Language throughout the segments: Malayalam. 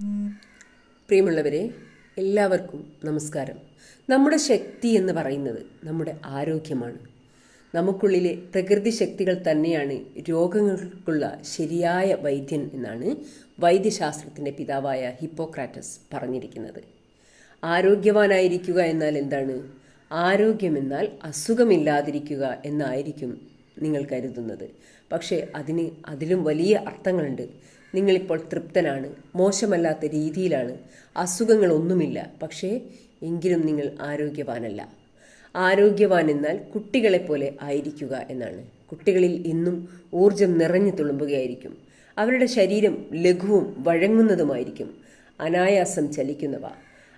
പ്രിയമുള്ളവരെ എല്ലാവർക്കും നമസ്കാരം. നമ്മുടെ ശക്തി എന്ന് പറയുന്നത് നമ്മുടെ ആരോഗ്യമാണ്. നമുക്കുള്ളിലെ പ്രകൃതി ശക്തികൾ തന്നെയാണ് രോഗങ്ങൾക്കുള്ള ശരിയായ വൈദ്യൻ എന്നാണ് വൈദ്യശാസ്ത്രത്തിന്റെ പിതാവായ ഹിപ്പോക്രാറ്റസ് പറഞ്ഞിരിക്കുന്നത്. ആരോഗ്യവാനായിരിക്കുക എന്നാൽ എന്താണ്? ആരോഗ്യമെന്നാൽ അസുഖമില്ലാതിരിക്കുക എന്നായിരിക്കും നിങ്ങൾ കരുതുന്നത്. പക്ഷേ അതിന് അതിലും വലിയ അർത്ഥങ്ങളുണ്ട്. നിങ്ങളിപ്പോൾ തൃപ്തനാണ് മോശമല്ലാത്ത രീതിയിലാണ് അസുഖങ്ങളൊന്നുമില്ല. പക്ഷേ എങ്കിലും നിങ്ങൾ ആരോഗ്യവാനല്ല. ആരോഗ്യവാൻ എന്നാൽ കുട്ടികളെപ്പോലെ ആയിരിക്കുക എന്നാണ്. കുട്ടികളിൽ ഇന്നും ഊർജം നിറഞ്ഞു തുളുമ്പുകയായിരിക്കും. അവരുടെ ശരീരം ലഘുവും വഴങ്ങുന്നതുമായിരിക്കും. അനായാസം ചലിക്കുന്നവ.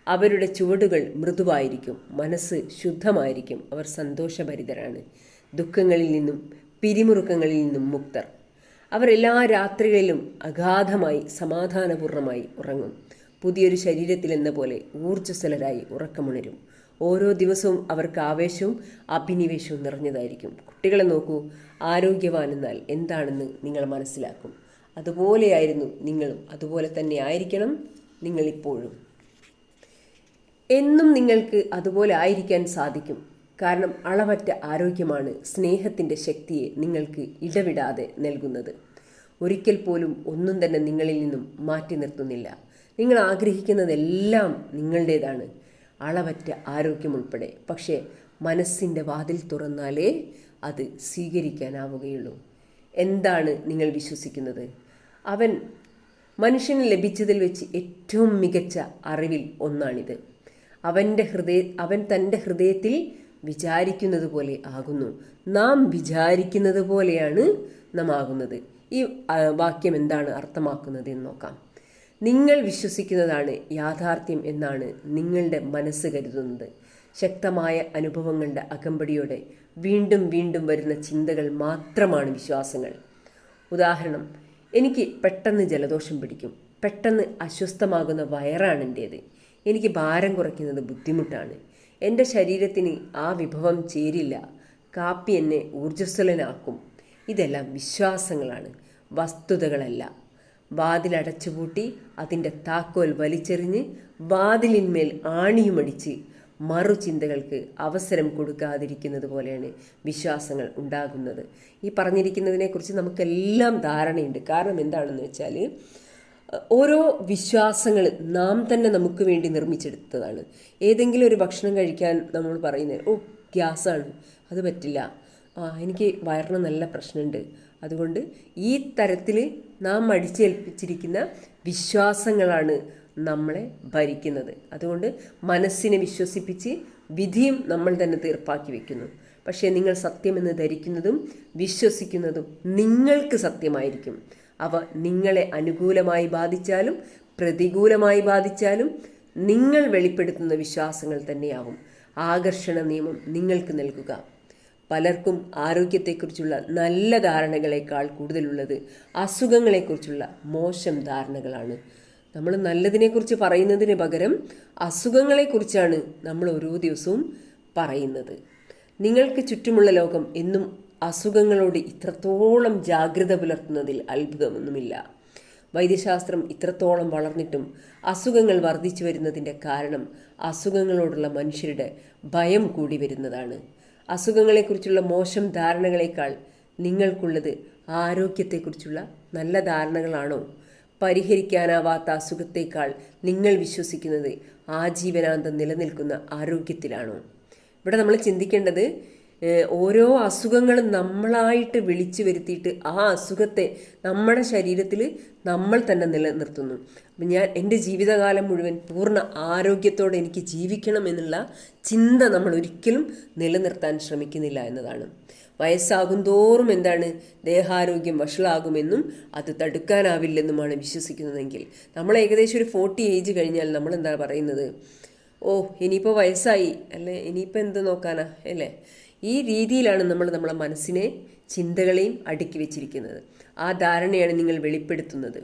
അവരുടെ ചുവടുകൾ മൃദുവായിരിക്കും. മനസ്സ് ശുദ്ധമായിരിക്കും. അവർ സന്തോഷഭരിതരാണ്. ദുഃഖങ്ങളിൽ നിന്നും പിരിമുറുക്കങ്ങളിൽ നിന്നും മുക്തർ. അവർ എല്ലാ രാത്രികളിലും അഗാധമായി സമാധാനപൂർണമായി ഉറങ്ങും. പുതിയൊരു ശരീരത്തിലെന്ന പോലെ ഊർജസ്വലരായി ഉറക്കമുണരും. ഓരോ ദിവസവും അവർക്ക് ആവേശവും അഭിനിവേശവും നിറഞ്ഞതായിരിക്കും. കുട്ടികളെ നോക്കൂ ആരോഗ്യവാൻ എന്നാൽ എന്താണെന്ന് നിങ്ങൾ മനസ്സിലാക്കും. അതുപോലെയായിരുന്നു നിങ്ങളും അതുപോലെ തന്നെ ആയിരിക്കണം നിങ്ങളിപ്പോഴും. എന്നും നിങ്ങൾക്ക് അതുപോലെ ആയിരിക്കാൻ സാധിക്കും. കാരണം അളവറ്റ ആരോഗ്യമാണ് സ്നേഹത്തിന്റെ ശക്തിയെ നിങ്ങൾക്ക് ഇടവിടാതെ നൽകുന്നത്. ഒരിക്കൽ പോലും ഒന്നും തന്നെ നിങ്ങളിൽ നിന്നും മാറ്റി നിർത്തുന്നില്ല. നിങ്ങൾ ആഗ്രഹിക്കുന്നതെല്ലാം നിങ്ങളുടേതാണ്. അളവറ്റ ആരോഗ്യമുൾപ്പെടെ പക്ഷേ മനസ്സിന്റെ വാതിൽ തുറന്നാലേ അത് സ്വീകരിക്കാനാവുകയുള്ളൂ. എന്താണ് നിങ്ങൾ വിശ്വസിക്കുന്നത്? അവൻ മനുഷ്യന് ലഭിച്ചതിൽ വെച്ച് ഏറ്റവും മികച്ച അറിവിൽ ഒന്നാണിത്. അവന്റെ ഹൃദയ അവൻ തന്റെ ഹൃദയത്തിൽ വിചാരിക്കുന്നത് പോലെ ആകുന്നു. നാം വിചാരിക്കുന്നത് പോലെയാണ് നാം ആകുന്നത്. ഈ വാക്യം എന്താണ് അർത്ഥമാക്കുന്നത് എന്ന് നോക്കാം. നിങ്ങൾ വിശ്വസിക്കുന്നതാണ് യാഥാർത്ഥ്യം എന്നാണ് നിങ്ങളുടെ മനസ്സ് കരുതുന്നത്. ശക്തമായ അനുഭവങ്ങളുടെ അകമ്പടിയോടെ വീണ്ടും വീണ്ടും വരുന്ന ചിന്തകൾ മാത്രമാണ് വിശ്വാസങ്ങൾ. ഉദാഹരണം എനിക്ക് പെട്ടെന്ന് ജലദോഷം പിടിക്കും. പെട്ടെന്ന് അസ്വസ്ഥമാകുന്ന വയറാണ് എന്റേത് എനിക്ക് ഭാരം കുറയ്ക്കുന്നത് ബുദ്ധിമുട്ടാണ്. എന്റെ ശരീരത്തിന് ആ വിഭവം ചേരില്ല. കാപ്പി എന്നെ ഊർജസ്വലനാക്കും. ഇതെല്ലാം വിശ്വാസങ്ങളാണ് വസ്തുതകളല്ല. വാതിലടച്ചുപൂട്ടി അതിന്റെ താക്കോൽ വലിച്ചെറിഞ്ഞ് വാതിലിന്മേൽ ആണിയുമടിച്ച് മറുചിന്തകൾക്ക് അവസരം കൊടുക്കാതിരിക്കുന്നത് പോലെയാണ് വിശ്വാസങ്ങൾ ഉണ്ടാകുന്നത്. ഈ പറഞ്ഞിരിക്കുന്നതിനെക്കുറിച്ച് നമുക്കെല്ലാം ധാരണയുണ്ട്. കാരണം എന്താണെന്ന് വെച്ചാൽ ഓരോ വിശ്വാസങ്ങൾ നാം തന്നെ നമുക്ക് വേണ്ടി നിർമ്മിച്ചെടുത്തതാണ്. ഏതെങ്കിലും ഒരു ഭക്ഷണം കഴിക്കാൻ നമ്മൾ പറയുന്നത് ഓ ഗ്യാസാണ് അത് പറ്റില്ല. ആ എനിക്ക് വയറിന് നല്ല പ്രശ്നമുണ്ട്. അതുകൊണ്ട് ഈ തരത്തിൽ നാം അടിച്ചേൽപ്പിച്ചിരിക്കുന്ന വിശ്വാസങ്ങളാണ് നമ്മളെ ഭരിക്കുന്നത്. അതുകൊണ്ട് മനസ്സിനെ വിശ്വസിപ്പിച്ച് വിധിയും നമ്മൾ തന്നെ തീർപ്പാക്കി വെക്കുന്നു. പക്ഷേ നിങ്ങൾ സത്യമെന്ന് ധരിക്കുന്നതും വിശ്വസിക്കുന്നതും നിങ്ങൾക്ക് സത്യമായിരിക്കും. അവ നിങ്ങളെ അനുകൂലമായി ബാധിച്ചാലും പ്രതികൂലമായി ബാധിച്ചാലും നിങ്ങൾ വെളിപ്പെടുത്തുന്ന വിശ്വാസങ്ങൾ തന്നെയാവും. ആകർഷണ നിയമം നിങ്ങൾക്ക് നൽകുക. പലർക്കും ആരോഗ്യത്തെക്കുറിച്ചുള്ള നല്ല ധാരണകളെക്കാൾ കൂടുതലുള്ളത് അസുഖങ്ങളെക്കുറിച്ചുള്ള മോശം ധാരണകളാണ്. നമ്മൾ നല്ലതിനെക്കുറിച്ച് പറയുന്നതിന് പകരം അസുഖങ്ങളെക്കുറിച്ചാണ് നമ്മൾ ഓരോ ദിവസവും പറയുന്നത്. നിങ്ങൾക്ക് ചുറ്റുമുള്ള ലോകം എന്നും അസുഖങ്ങളോട് ഇത്രത്തോളം ജാഗ്രത പുലർത്തുന്നതിൽ അത്ഭുതമൊന്നുമില്ല. വൈദ്യശാസ്ത്രം ഇത്രത്തോളം വളർന്നിട്ടും അസുഖങ്ങൾ വർദ്ധിച്ചു വരുന്നതിന്റെ കാരണം അസുഖങ്ങളോടുള്ള മനുഷ്യരുടെ ഭയം കൂടി വരുന്നതാണ്. അസുഖങ്ങളെക്കുറിച്ചുള്ള മോശം ധാരണകളേക്കാൾ നിങ്ങൾക്കുള്ളത് ആരോഗ്യത്തെക്കുറിച്ചുള്ള നല്ല ധാരണകളാണോ? പരിഹരിക്കാനാവാത്ത അസുഖത്തേക്കാൾ നിങ്ങൾ വിശ്വസിക്കുന്നത് ആജീവനാന്തം നിലനിൽക്കുന്ന ആരോഗ്യത്തിലാണോ? ഇവിടെ നമ്മൾ ചിന്തിക്കേണ്ടത് ഓരോ അസുഖങ്ങളും നമ്മളായിട്ട് വിളിച്ചു വരുത്തിയിട്ട് ആ അസുഖത്തെ നമ്മുടെ ശരീരത്തിൽ നമ്മൾ തന്നെ നിലനിർത്തുന്നു. അപ്പം ഞാൻ എന്റെ ജീവിതകാലം മുഴുവൻ പൂർണ ആരോഗ്യത്തോടെ എനിക്ക് ജീവിക്കണം എന്നുള്ള ചിന്ത നമ്മൾ ഒരിക്കലും നിലനിർത്താൻ ശ്രമിക്കുന്നില്ല എന്നതാണ്. വയസ്സാകും തോറും എന്താണ് ദേഹാരോഗ്യം വഷളാകുമെന്നും അത് തടുക്കാനാവില്ലെന്നുമാണ് വിശ്വസിക്കുന്നതെങ്കിൽ. നമ്മൾ ഏകദേശം ഒരു ഫോർട്ടി ഏജ് കഴിഞ്ഞാൽ നമ്മൾ എന്താ പറയുന്നത്? ഓ ഇനിയിപ്പോൾ വയസ്സായി. അല്ലേ? ഇനിയിപ്പോൾ എന്ത് നോക്കാനാ? അല്ലേ? ഈ രീതിയിലാണ് നമ്മൾ നമ്മളെ മനസ്സിനെ ചിന്തകളെയും അടുക്കി വെച്ചിരിക്കുന്നത്. ആ ധാരണയാണ് നിങ്ങൾ വെളിപ്പെടുത്തുന്നത്.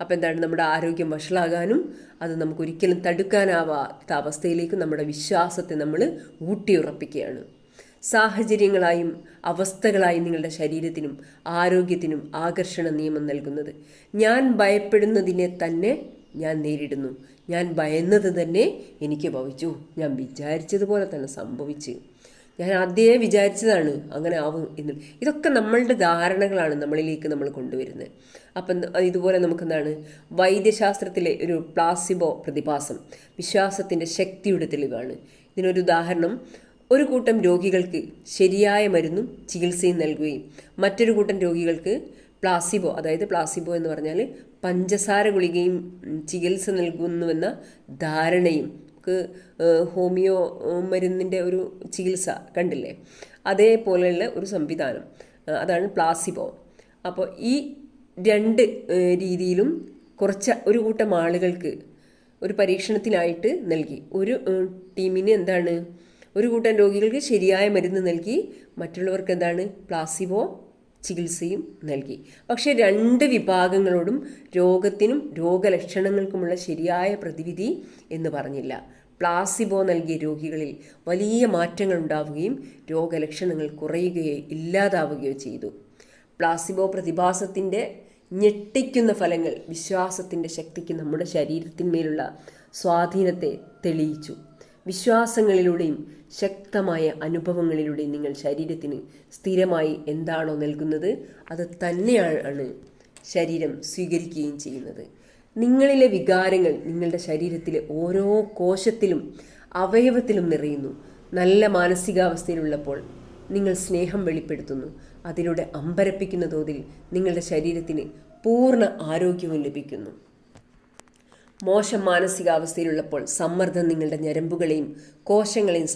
അപ്പോൾ എന്താണ് നമ്മുടെ ആരോഗ്യം വഷളാകാനും അത് നമുക്കൊരിക്കലും തടുക്കാനാവാത്ത അവസ്ഥയിലേക്ക് നമ്മുടെ വിശ്വാസത്തെ നമ്മൾ ഊട്ടിയുറപ്പിക്കുകയാണ്. സാഹചര്യങ്ങളായും അവസ്ഥകളായും നിങ്ങളുടെ ശരീരത്തിനും ആരോഗ്യത്തിനും ആകർഷണ നിയമം നൽകുന്നത്. ഞാൻ ഭയപ്പെടുന്നതിനെ തന്നെ ഞാൻ നേരിടുന്നു. ഞാൻ ഭയന്നത് തന്നെ എനിക്ക് ഭവിച്ചു. ഞാൻ വിചാരിച്ചതുപോലെ തന്നെ സംഭവിച്ചു. ഞാൻ ആദ്യമേ വിചാരിച്ചതാണ് അങ്ങനെ ആവും എന്ന്. ഇതൊക്കെ നമ്മളുടെ ധാരണകളാണ് നമ്മളിലേക്ക് നമ്മൾ കൊണ്ടുവരുന്നത്. അപ്പം ഇതുപോലെ നമുക്കെന്താണ്? വൈദ്യശാസ്ത്രത്തിലെ ഒരു പ്ലാസിബോ പ്രതിഭാസം വിശ്വാസത്തിന്റെ ശക്തിയുടെ തെളിവാണ്. ഇതിനൊരു ഉദാഹരണം ഒരു കൂട്ടം രോഗികൾക്ക് ശരിയായ മരുന്നും ചികിത്സയും നൽകുകയും മറ്റൊരു കൂട്ടം രോഗികൾക്ക് പ്ലാസിബോ അതായത് പ്ലാസിബോ എന്ന് പറഞ്ഞാൽ പഞ്ചസാര ഗുളികയും ചികിത്സ നൽകുന്നുവെന്ന ധാരണയും നമുക്ക് ഹോമിയോ മരുന്നിന്റെ ഒരു ചികിത്സ കണ്ടില്ലേ? അതേപോലെയുള്ള ഒരു സംവിധാനം അതാണ് പ്ലാസിബോ. അപ്പോൾ ഈ രണ്ട് രീതിയിലും കുറച്ച് ഒരു കൂട്ടം ആളുകൾക്ക് ഒരു പരീക്ഷണത്തിനായിട്ട് നൽകി. ഒരു ടീമിന് എന്താണ്? ഒരു കൂട്ടം രോഗികൾക്ക് ശരിയായ മരുന്ന് നൽകി. മറ്റുള്ളവർക്ക് എന്താണ്? പ്ലാസിബോ ചികിത്സയും നൽകി. പക്ഷേ രണ്ട് വിഭാഗങ്ങളോടും രോഗത്തിനും രോഗലക്ഷണങ്ങൾക്കുമുള്ള ശരിയായ പ്രതിവിധി എന്ന് പറഞ്ഞില്ല. പ്ലാസിബോ നൽകിയ രോഗികളിൽ വലിയ മാറ്റങ്ങൾ ഉണ്ടാവുകയും രോഗലക്ഷണങ്ങൾ കുറയുകയോ ഇല്ലാതാവുകയോ ചെയ്തു. പ്ലാസിബോ പ്രതിഭാസത്തിന്റെ ഞെട്ടിക്കുന്ന ഫലങ്ങൾ വിശ്വാസത്തിന്റെ ശക്തിക്ക് നമ്മുടെ ശരീരത്തിന്മേലുള്ള സ്വാധീനത്തെ തെളിയിച്ചു. വിശ്വാസങ്ങളിലൂടെയും ശക്തമായ അനുഭവങ്ങളിലൂടെയും നിങ്ങൾ ശരീരത്തിന് സ്ഥിരമായി എന്താണോ നൽകുന്നത് അത് തന്നെയാണ് ശരീരം സ്വീകരിക്കുകയും ചെയ്യുന്നത്. നിങ്ങളിലെ വികാരങ്ങൾ നിങ്ങളുടെ ശരീരത്തിലെ ഓരോ കോശത്തിലും അവയവത്തിലും നിറയുന്നു. നല്ല മാനസികാവസ്ഥയിലുള്ളപ്പോൾ നിങ്ങൾ സ്നേഹം വെളിപ്പെടുത്തുന്നു. അതിലൂടെ അമ്പരപ്പിക്കുന്ന തോതിൽ നിങ്ങളുടെ ശരീരത്തിന് പൂർണ ആരോഗ്യവും ലഭിക്കുന്നു. മോശം മാനസികാവസ്ഥയിലുള്ളപ്പോൾ സമ്മർദ്ദം നിങ്ങളുടെ ഞരമ്പുകളെയും കോശങ്ങളെയും